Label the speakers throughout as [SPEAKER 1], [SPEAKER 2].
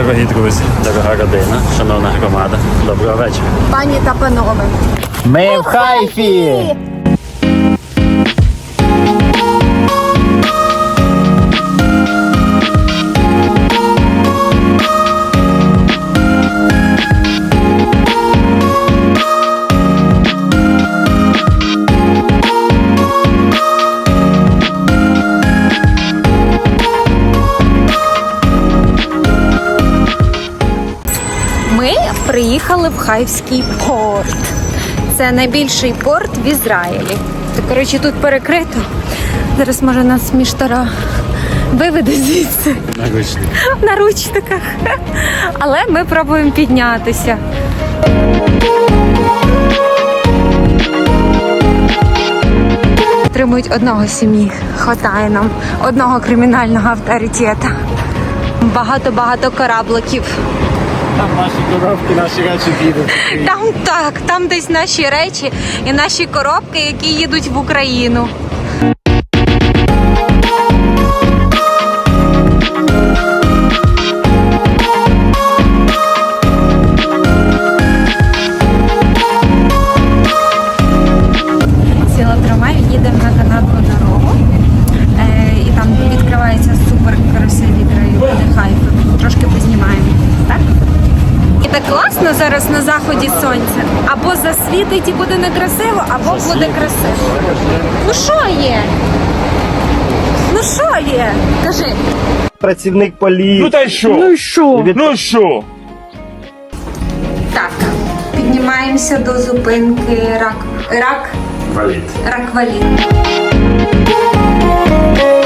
[SPEAKER 1] Дорогі друзі, дорога родина, шановна громада, доброго вечора.
[SPEAKER 2] Пані та панове.
[SPEAKER 1] Ми в Хайфі!
[SPEAKER 2] Хайвський порт. Це найбільший порт в Ізраїлі. Та, коротше, тут перекрито. Зараз може нас міштара виведе звідси в наручниках. Але ми пробуємо піднятися. Тримують одного сім'ї, хватає нам одного кримінального авторитета. Багато-багато корабликів.
[SPEAKER 1] Там наші коробки, наші речі підуть.
[SPEAKER 2] Там так, там десь наші речі і наші коробки, які їдуть в Україну. Або засвітить і буде некрасиво, або буде красиво. Ну що є? Ну що є? Кажи.
[SPEAKER 1] Працівник поліції.
[SPEAKER 3] Ну та й що? Ну що? Ну що?
[SPEAKER 2] Так, піднімаємося до зупинки рак. Рак.
[SPEAKER 1] Валід.
[SPEAKER 2] Ракваліт. Ми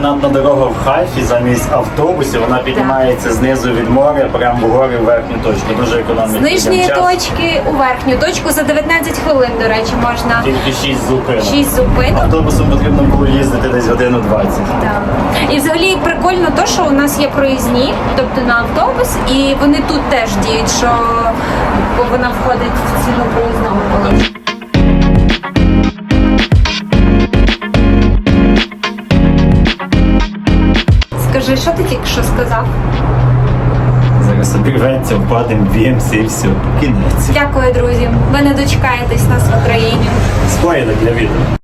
[SPEAKER 1] канатна дорога в Хайфі замість автобусів. Вона піднімається знизу від моря, прямо вгорі в верхню точку. Дуже економно.
[SPEAKER 2] З нижньої точки у верхню точку за 19 хвилин, до речі, можна
[SPEAKER 1] Тільки 6 зупинок.
[SPEAKER 2] 6 зупинок.
[SPEAKER 1] Автобусом потрібно було їздити десь годину 20.
[SPEAKER 2] Так. І взагалі прикольно то, що у нас є проїзні, тобто на автобус, і вони тут теж діють, що вона входить в ціну проїзного Скажи, що ти тільки що сказав?
[SPEAKER 1] Зараз обірветься, впадемо, б'ємося і все. Кінець.
[SPEAKER 2] Дякую, друзі. Ви не дочекаєтесь нас в Україні.
[SPEAKER 1] Спойлер для відео.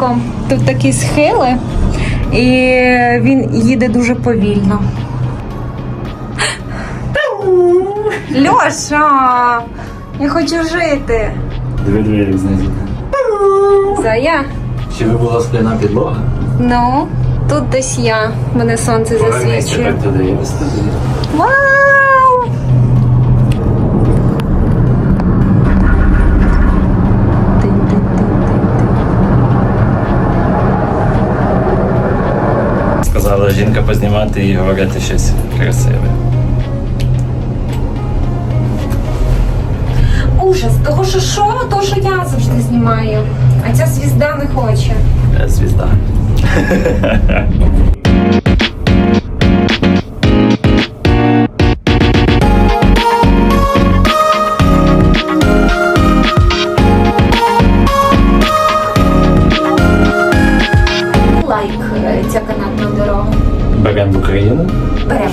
[SPEAKER 2] Глибоко, тут такі схили, і він їде дуже повільно. Льоша! Я хочу жити.
[SPEAKER 1] Дві двері знизу.
[SPEAKER 2] Зая.
[SPEAKER 1] Чи ви була скляна підлога?
[SPEAKER 2] Ну, тут десь я. Мене сонце засвічує.
[SPEAKER 1] туди і туди.
[SPEAKER 2] Вау!
[SPEAKER 1] Жінка познімати і говорити щось красиве.
[SPEAKER 2] Ужас, того що що, того що я завжди знімаю. А ця звізда не хоче.
[SPEAKER 1] Е, Звізда.
[SPEAKER 2] дорога.
[SPEAKER 1] Беремо в Україну.
[SPEAKER 2] Берем.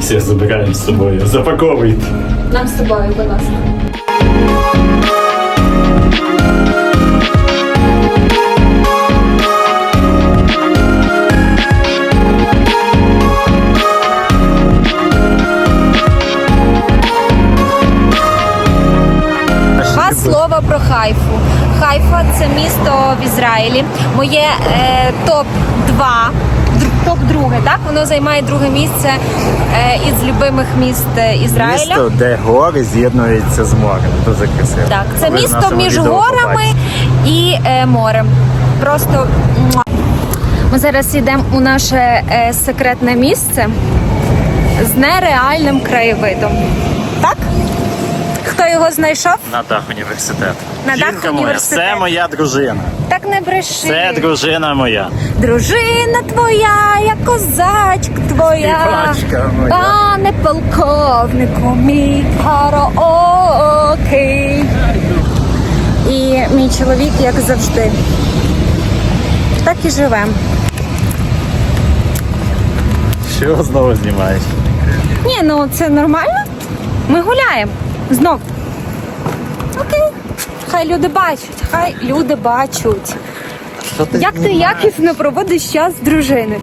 [SPEAKER 1] Всі забираємо з собою. Запаковуйте.
[SPEAKER 2] Нам з тобою, будь ласка. Два слова про Хайфу. Хайфа це місто в Ізраїлі. Моє е, топ 2 топ друге, так? Воно займає друге місце е, із любимих міст е, Ізраїля.
[SPEAKER 1] Місто, де гори з'єднуються з морем. Дуже красиво.
[SPEAKER 2] Так, це
[SPEAKER 1] Ви
[SPEAKER 2] місто між
[SPEAKER 1] відео
[SPEAKER 2] горами
[SPEAKER 1] побачите.
[SPEAKER 2] і е, морем. Просто муа. Ми зараз йдемо у наше е, секретне місце з нереальним краєвидом. Його знайшов?
[SPEAKER 1] На дах університету.
[SPEAKER 2] На дах
[SPEAKER 1] Жінка моя,
[SPEAKER 2] університету.
[SPEAKER 1] Це моя дружина.
[SPEAKER 2] Так не бреши.
[SPEAKER 1] Це дружина моя.
[SPEAKER 2] Дружина твоя, я козачка твоя,
[SPEAKER 1] Співачка моя.
[SPEAKER 2] пане полковнику, мій караоке. І мій чоловік, як завжди. Так і живемо.
[SPEAKER 1] Що знову знімаєш?
[SPEAKER 2] Ні, ну це нормально. Ми гуляємо. Знов. Окей. Хай люди бачать, хай люди бачать.
[SPEAKER 1] Що ти
[SPEAKER 2] Як ти якісно проводиш час з дружиною?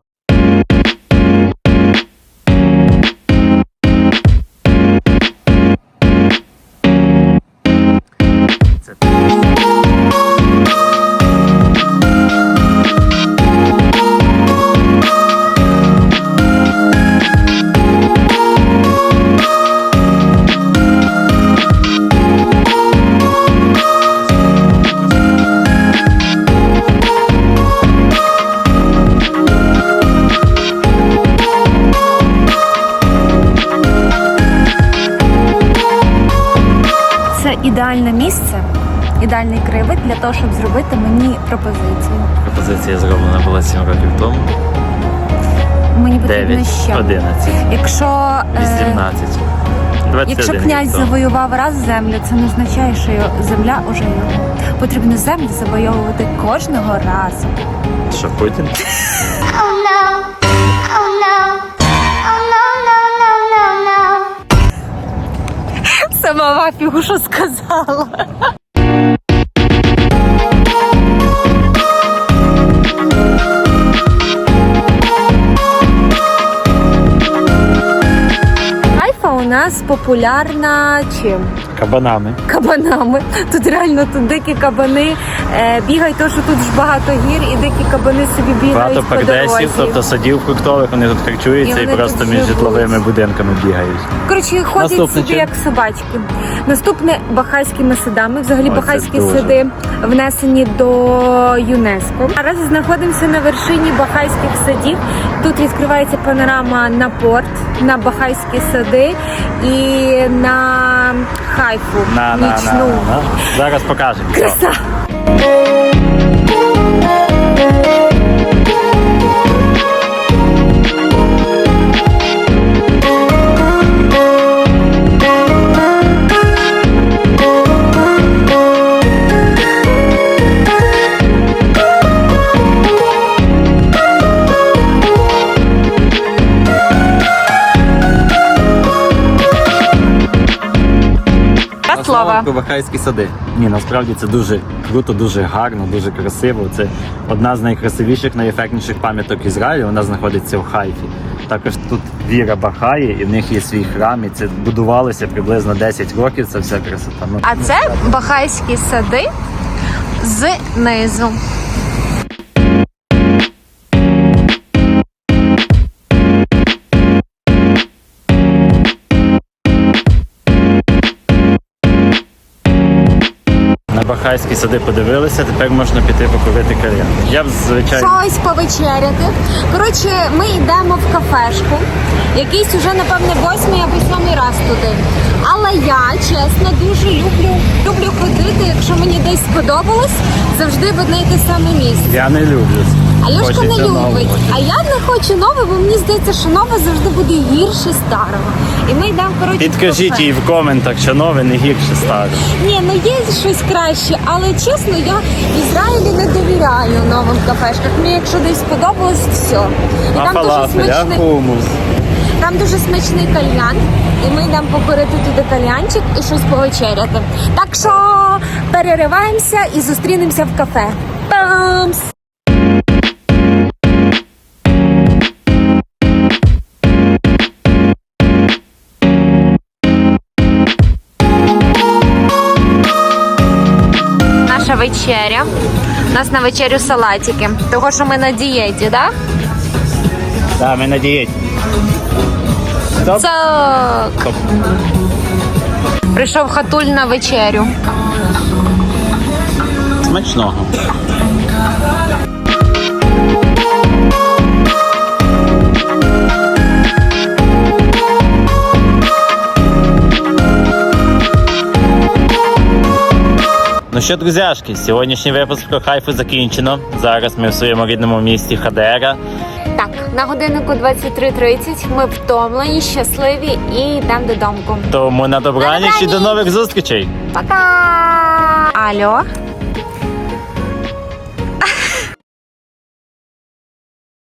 [SPEAKER 2] Ідеальний краєвид для того, щоб зробити мені пропозицію.
[SPEAKER 1] Пропозиція зроблена була 7 років тому.
[SPEAKER 2] Мені потрібно
[SPEAKER 1] 9,
[SPEAKER 2] ще.
[SPEAKER 1] 11,
[SPEAKER 2] Якщо, е,
[SPEAKER 1] 18. 21
[SPEAKER 2] якщо
[SPEAKER 1] рік
[SPEAKER 2] князь
[SPEAKER 1] тому.
[SPEAKER 2] завоював раз землю, це не означає, що його земля уже його. Потрібно землю завойовувати кожного разу.
[SPEAKER 1] Що, Путін?
[SPEAKER 4] Oh no. Oh no. Oh no, no, no, no, no.
[SPEAKER 2] Сама Вафігу що сказала. Нас популярна чим?
[SPEAKER 1] Кабанами.
[SPEAKER 2] Кабанами. Тут реально тут дикі кабани е, бігають, тому що тут ж багато гір і дикі кабани собі бігають
[SPEAKER 1] Багато
[SPEAKER 2] по
[SPEAKER 1] пердесів, тобто садів фруктових, вони тут харчуються
[SPEAKER 2] І
[SPEAKER 1] і, просто між
[SPEAKER 2] живуть.
[SPEAKER 1] житловими будинками бігають.
[SPEAKER 2] Коротше, ходять
[SPEAKER 1] Наступне
[SPEAKER 2] собі
[SPEAKER 1] чи?
[SPEAKER 2] як собачки. Наступне бахайськими садами. Взагалі
[SPEAKER 1] Ой,
[SPEAKER 2] бахайські сади внесені до ЮНЕСКО. Зараз знаходимося на вершині бахайських садів. Тут відкривається панорама на порт, на бахайські сади і на хайфу
[SPEAKER 1] На, на, на,
[SPEAKER 2] нічну.
[SPEAKER 1] на. Зараз покажемо.
[SPEAKER 2] Краса! Слава.
[SPEAKER 1] Бахайські сади. Ні, насправді це дуже круто, дуже гарно, дуже красиво. Це одна з найкрасивіших, найефектніших пам'яток Ізраїлю. Вона знаходиться в Хайфі. Також тут віра Бахаї, і в них є свій храм. І це будувалося приблизно 10 років. Це вся красота. Ну,
[SPEAKER 2] А це бахайські сади знизу.
[SPEAKER 1] На Бахайські сади подивилися, тепер можна піти покурити кальян. Я б звичайно.
[SPEAKER 2] Щось повечеряти. Коротше, ми йдемо в кафешку. Якийсь уже, напевне, восьмий або сьомий раз туди. Але я, чесно, дуже люблю, люблю ходити. Якщо мені десь сподобалось, завжди в одне й те саме місце.
[SPEAKER 1] Я не люблю.
[SPEAKER 2] Альошка не
[SPEAKER 1] Хочеться нового.
[SPEAKER 2] любить. А я не хочу нове, бо мені здається, що нове завжди буде гірше старого. І ми йдемо коротше.
[SPEAKER 1] Підкажіть їй в коментах, що нове не гірше старе.
[SPEAKER 2] Ні, ну є щось краще, але чесно, я в Ізраїлі не довіряю новим кафешках. Мені якщо десь сподобалось, все. І
[SPEAKER 1] А
[SPEAKER 2] там дуже
[SPEAKER 1] фалафель, а
[SPEAKER 2] смачний,
[SPEAKER 1] хумус.
[SPEAKER 2] там дуже смачний кальян. І ми йдемо покорити туди кальянчик і щось повечеряти. Так що перериваємося і зустрінемося в кафе. Памс! Нас на вечерю салатики. Того, що ми на дієті, так?
[SPEAKER 1] Так, ми на дієті. Стоп.
[SPEAKER 2] Цок.
[SPEAKER 1] Стоп.
[SPEAKER 2] Прийшов хатуль на вечерю.
[SPEAKER 1] Смачного. Ну що, друзяшки, сьогоднішній випуск про хайфу закінчено. Зараз ми в своєму рідному місті Хадера.
[SPEAKER 2] Так, на годиннику 23.30 ми втомлені, щасливі і йдемо додому.
[SPEAKER 1] Тому на добраніч і до нових зустрічей!
[SPEAKER 2] Пока! Алло,